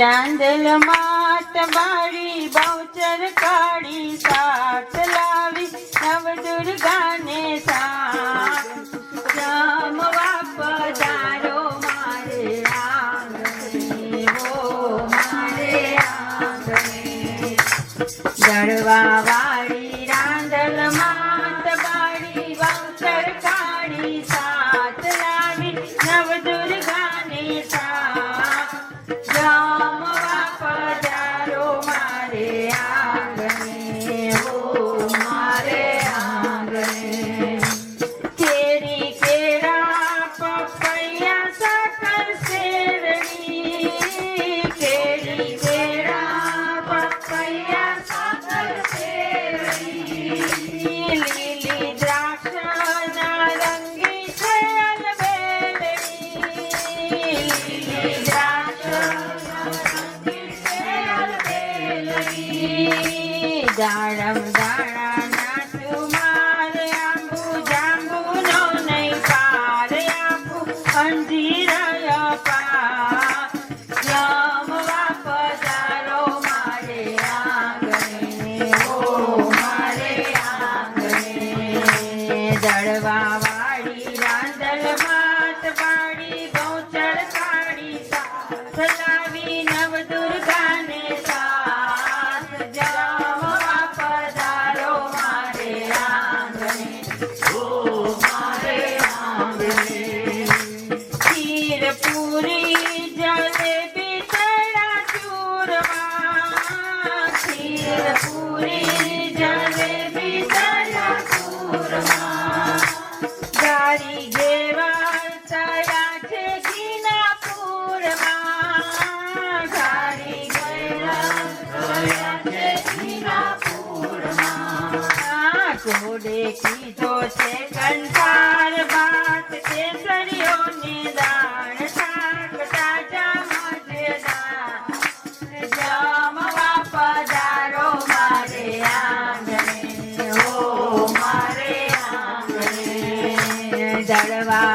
રાંધલ માત બાળી બહુચર કાળી સાત લાવી નવ દુર્ગાને સાત. રામ બાપ મારે આંગણે, ઓ મારે આંગણે. જળવા papai ચડવા વાળી રાંદલ માત પાડી બહુચર કાઢી સલાવી નવ દુર્ગાને સાથ જાઓ પધારો મારે આંગણે ઓ મારે આંગણે ખીર પૂરી કીધો છે કંસાર ભાત છે કર્યો ને દાણ શાક, તાજા મજેદાર. જમવા પધારો મારે આંગણે હો મારે આંગણે. જળવા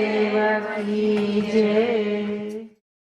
Ali did.